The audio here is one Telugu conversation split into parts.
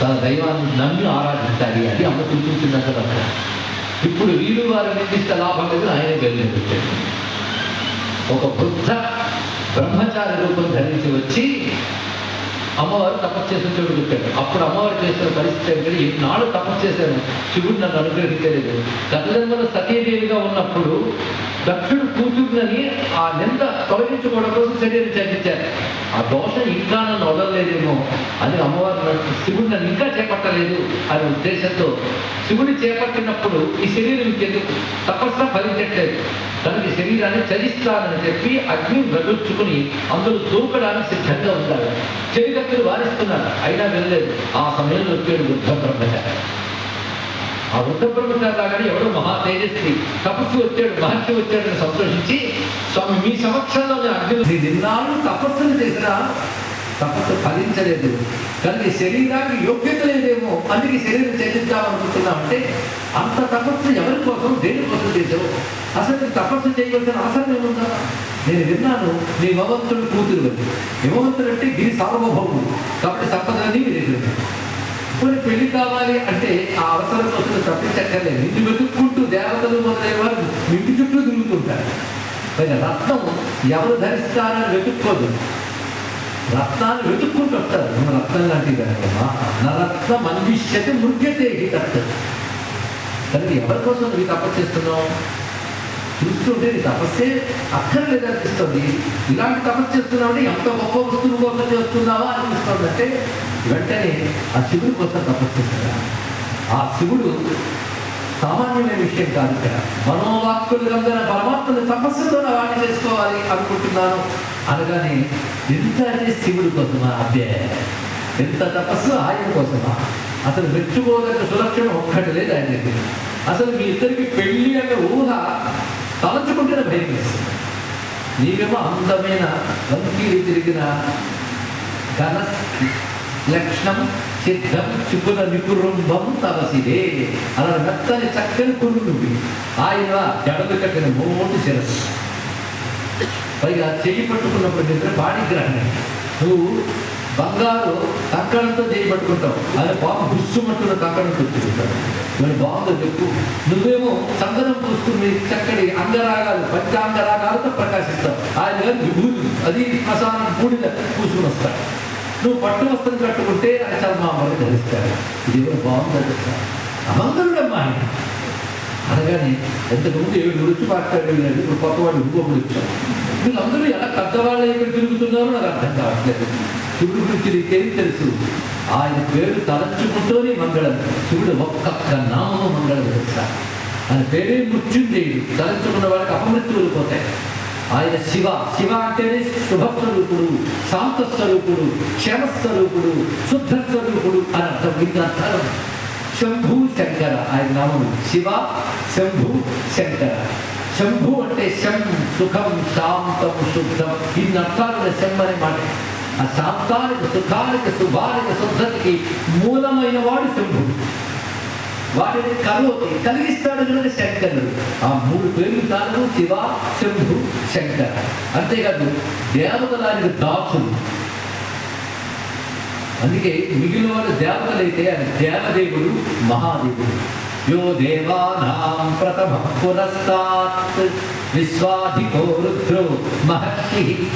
తన దైవాన్ని నమ్మి ఆరాధించాలి అది అమ్మ సూచించింది అసలు అక్కడ ఇప్పుడు వీరు వారి నిర్దిష్ట లాభం లేదు ఆయనే బయలుదేరి ఒక బుద్ధ బ్రహ్మచారి రూపం ధరించి వచ్చి అమ్మవారు తపస్సు చేసిన చోటు చెప్పాడు. అప్పుడు అమ్మవారు చేసిన పరిస్థితి ఏంటంటే ఎన్నాళ్ళు తపస్సు చేశాను. శివుడు నన్ను అనుగ్రహించలేదు. గతజన్మలో సతీదేవిగా ఉన్నప్పుడు దక్షుడు కూతురునని ఆ నింద తొలగించుకోవడం కోసం శరీరం చర్చించారు ఆ దోషం ఇంకా నన్ను వదలలేదేమో అని అమ్మవారు శివుడు నన్ను ఇంకా చేపట్టలేదు అనే ఉద్దేశంతో శివుడు చేపట్టినప్పుడు ఈ శరీరం ఎందుకు? తపస్సు ఫలించట్లేదు. తనకి శరీరాన్ని చరిస్తానని చెప్పి అగ్ని వెలుచుకుని అందరూ దూకడానికి సిద్ధంగా ఉంటాడు చెవికత్తులు వారిస్తున్నారు. అయినా వెళ్ళలేదు ఆ సమయంలో వచ్చాడు బుద్ధ బ్రహ్మచారి. ఆ వృద్ధ బ్రహ్మచారి లాగానే ఎవడో మహా తేజస్వి తపస్సు వచ్చాడు మహర్షి వచ్చాడని సంతోషించి స్వామి మీ సమక్షంలో నేను అగ్ని నిన్నాళ్ళు తపస్సును చేసినా తపస్సు ఫలించలేదు. కానీ శరీరానికి యోగ్యత లేదేమో అందుకే శరీరం చెల్లిద్దామనుకుంటున్నామంటే అంత తపస్సు ఎవరి కోసం దేని కోసం చేసావు? అసలు నీకు తపస్సు చేయవలసిన అవసరం ఏముందా? నేను విన్నాను నీ భగవంతుడు కూతురు అని హిమవంతుడు అంటే గిరి సార్వభౌముడు. కాబట్టి సంపదని మీరు కొన్ని పెళ్ళి కావాలి అంటే ఆ అవసరం కోసం తప్పించక్కర్లేదు. ఇంటి వెతుక్కుంటూ దేవతలు మొదలైన వారు ఇంటి చుట్టూ తిరుగుతుంటారు. మరి రత్నం ఎవరు ధరిస్తారని వెతుక్కోదు. రత్నాన్ని వెతుక్కుంటూ వస్తారు. మన రత్నం లాంటివి కనుక నా రత్నం అన్విష్యతే మృగ్యతే హి తత్ కానీ ఎవరి కోసం నువ్వు తపస్సు చేస్తున్నావు? చూస్తుంటే నీ తపస్సే అక్కర్లేదు అనిపిస్తుంది. ఇలాంటి తపస్సు చేస్తున్నావు అంటే ఎంత గొప్ప వస్తువు కోసం చేస్తున్నావా అనిపిస్తుంది అంటే వెంటనే ఆ శివుడి కోసం తపస్సు ఆ శివుడు సామాన్యమైన విషయం కాదు ఇక్కడ మనోవాక్కులు కలిగిన పరమాత్మని తపస్సుతో వాడిని చేసుకోవాలి అనుకుంటున్నాను. అనగానే ఎంత అంటే శివుడి కోసమా? అదే ఎంత తపస్సు ఆయన కోసమా? అసలు మెచ్చుకోదగ్గ సులక్షణం ఒక్కటి లేదు ఆయన దగ్గర. అసలు మీ ఇద్దరికి పెళ్ళి అనే ఊహ తలంచుకుంటేనే భయం వేస్తుంది. నీవేమో అందమైన వంకీలు తిరిగిన ఘన లక్షణం సిద్ధం చిపుల నిపురంభం తలసిదే అలా మెత్తని చక్కని కొను ఆయన జడలు కట్టిన మూడు శిరస్సు. పైగా చెయ్యి పట్టుకున్నప్పుడు నిద్ర పాణిగ్రహణం నువ్వు బంగారు కంకణంతో చేయి పట్టుకుంటావు. అది బాబు గుస్సుమంటున్న కంకణం తెచ్చుకుంటావు మరి బాగుందో చెప్పు. నువ్వేమో చందనం పూసుకుని చక్కటి అంగరాగాలు పంచాంగరాగాలతో ప్రకాశిస్తావు. ఆయన గారు విభూతి అది శ్మశానం కూడిన పూసుకుని వస్తాడు. నువ్వు పట్టు వస్త్రం కట్టుకుంటే ఆయన చర్మామని ధరిస్తాడు ఇది ఎవరు బాగుందో చెప్తాడు ఆయన. అనగానే ఎంతకుముందు ఏడు గురించి మాట్లాడేది ఇప్పుడు కొత్త వాళ్ళు ఇంకొకటి వచ్చారు వీళ్ళందరూ ఎలా పెద్దవాళ్ళు ఇక్కడ తిరుగుతున్నారో నాకు అర్థం కావట్లేదు. శివుడి గురించి నీకేం తెలుసు? ఆయన పేరు తలంచుకుంటూనే మంగళం. శివుడు ఒక్కొక్క నామము మంగళం తెలుసా ఆయన పేరే మృత్యుంజయుడు. తలంచుకున్న వాళ్ళకి అపమృత్యువులు పోతాయి. ఆయన శివ. శివ అంటేనే శుభస్వరూపుడు శాంతస్వరూపుడు క్షేమస్వరూపుడు శుద్ధస్వరూపుడు అని అర్థం ఇంత అర్థాలు శంభు శంకర ఆయన నామం శివ శంభు శంకర. శంభు అంటే శం సుఖం శాంతం శుద్ధం. ఇన్ని అర్థాలు శం అనే మాట. ఆ శాంతానికి సుఖానికి శుభానికి శుద్ధతికి మూలమైన వాడు శంభుడు. వాటిని కరోతి కలిగిస్తాడు కనుక శంకరుడు. ఆ మూడు పేర్లు తాను శివ శంభు శంకర్. అంతేకాదు దేవతలానికి దాసుడు. అందుకే మిగిలిన వాళ్ళు దేవతలైతే ఆయన దేవదేవుడు మహాదేవుడు. యో దేవానాం ప్రథమ పురస్తాత్ విశ్వాధికో రుద్రో మహర్షి.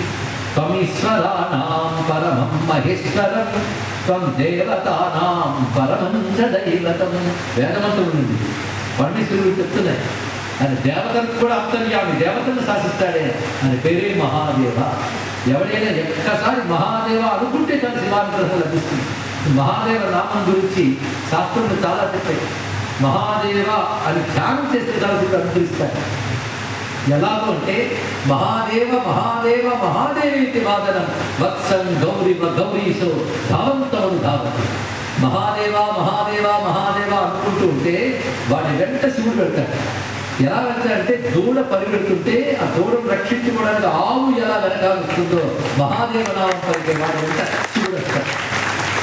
త్వమీశ్వరాణాం పరమం మహేశ్వరం. త్వం దేవతానాం పరమం చ దైవతం వేదమంతుడు నుండి పండితులు చెప్తున్నాయి అది దేవతలకు కూడా అంతర్యామి దేవతను శాసిస్తాడే. అని పేరే మహాదేవ. ఎవరైనా ఒక్కసారి మహాదేవ అనుకుంటే కానీ శివానుగ్రహం లభిస్తుంది. మహాదేవ నామం గురించి శాస్త్రంలో చాలా చెప్పాయి. మహాదేవ అని ధ్యానం చేస్తే దానికి అనుగ్రహిస్తారు ఎలాగో అంటే మహాదేవ మహాదేవ మహాదేవేతి వాదనం. వత్సం గౌరివ గౌరీశో ధావంతముడు ధావతి. మహాదేవ మహాదేవ మహాదేవ అనుకుంటూ ఉంటే వాడి వెంట శివుడు వెళ్తాడు. ఎలా వెళ్తాడంటే దూడ పరిగెడుతుంటే ఆ దూడను రక్షించుకోవడానికి ఆవు ఎలా వెనకాల వస్తుందో మహాదేవ నామం పలికే వాడు వెంట శివుడు వస్తాడు.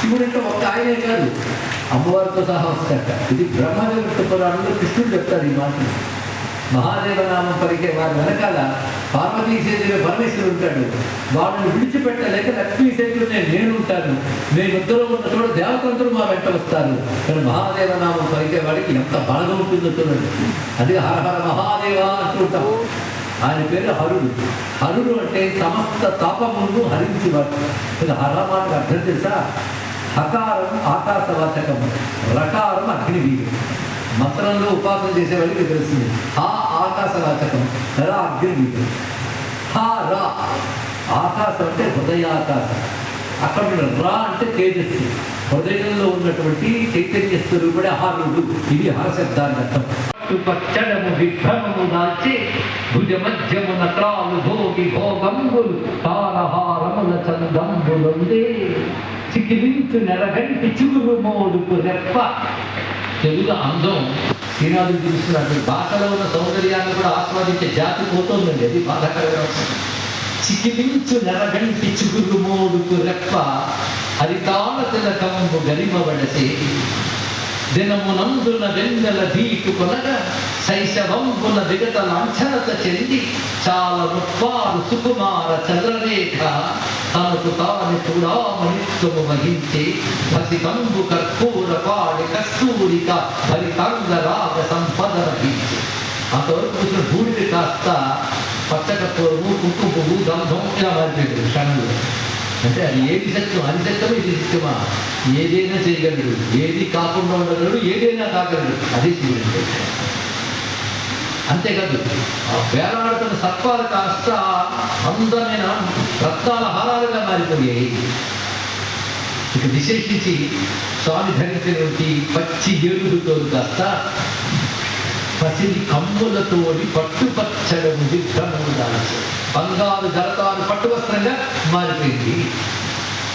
శివుడు అంటే ఒక్క ఆయనే కాదు అమ్మవారితో సహా వస్తాడట. ఇది బ్రహ్మదేవుడి పురాణంలో కృష్ణుడు చెప్తాడు ఈ మాటలు. మహాదేవనామం పలికే వారి వెనకాల పార్వతీ చేతిలో పరమేశ్వరుడు ఉంటాడు. వాళ్ళని విడిచిపెట్టలేక లక్ష్మీ చేతిలో నేను నేను ఇద్దరు ఉన్న చోట దేవతంతులు మా వెంట వస్తారు. కానీ మహాదేవనామం పలికే వాడికి ఎంత బలం ఉంటుందో చూడండి. అది హర హర మహాదేవ అంటుంటాం ఆయన పేరు హరుడు. హరుడు అంటే సమస్త తాపమును హరించేవాడు. ఇది హరమానికి అర్థం తెలుసా? హకారం ఆకాశవాచకం రకారం అగ్నివీయం మంత్రంలో ఉపాసన చేసే వాళ్ళకి తెలుస్తుంది. హా ఆకాశవాచకం రా అగ్నిగీతం హా రా ఆకాశం అంటే హృదయాకాశం. అక్కడ ఉన్న రా అంటే తేజస్సు. హృదయంలో ఉన్నటువంటి చైతన్య స్వరూపుడే హారుడు ఇది హరశబ్దాన్ని అర్థం. పచ్చడము విభ్రమము దాల్చి భుజ మధ్యమున త్రాలు భోగి భోగంబులు తారహారముల చందంబులుందే చికిలించు నెరగంటి చిగురు మోడుకు రెప్ప తెలుగు అందం శ్రీనాథుడు చూస్తున్నట్టు భాషలో ఉన్న సౌందర్యాన్ని కూడా ఆస్వాదించే జాతి పోతుందండి అది బాధాకరమైన చికిలించు నెరగంటి చిగురు మోడుకు రెప్ప అది హరితాళ తిలకంబు గరిమబడసే దినమునందున వెన్నెల దీటు కొనగా అనుకున్న విగత లాంఛనత చెంది చాలా ముత్వారు సుకుమార చంద్రరేఖ తనకు తాను చూడామణిత్వము వహించి పసికంబు కర్పూర పాడి కస్తూరిక హరితంగ రాగ సంపద వహించి. అంతవరకు కూర్చున్న భూమిని కాస్త పచ్చకర్పూరము కుంకు పువ్వు గంధం ఇలా మారిపోయింది క్షణంలో. అంటే అది ఏది సత్యం? అది సత్యమా? ఇది సత్యమా? ఏదైనా చేయగలడు. ఏది కాకుండా ఉండగలడు ఏదైనా కాగలడు అదే శివుడు అంతేకాదు వేలాడుతున్న సర్పాలు కాస్త అందమైన రత్నాల హారాలుగా మారిపోయాయి. ఇక విశేషించి స్వామి ధరించినటువంటి పచ్చి ఏడుగుతో కాస్త పసిడి కమ్ములతోడి పట్టుపచ్చడం విగ్రహము దాల్చి. బంగారు జలతారు పట్టు వస్త్రంగా మారిపోయింది.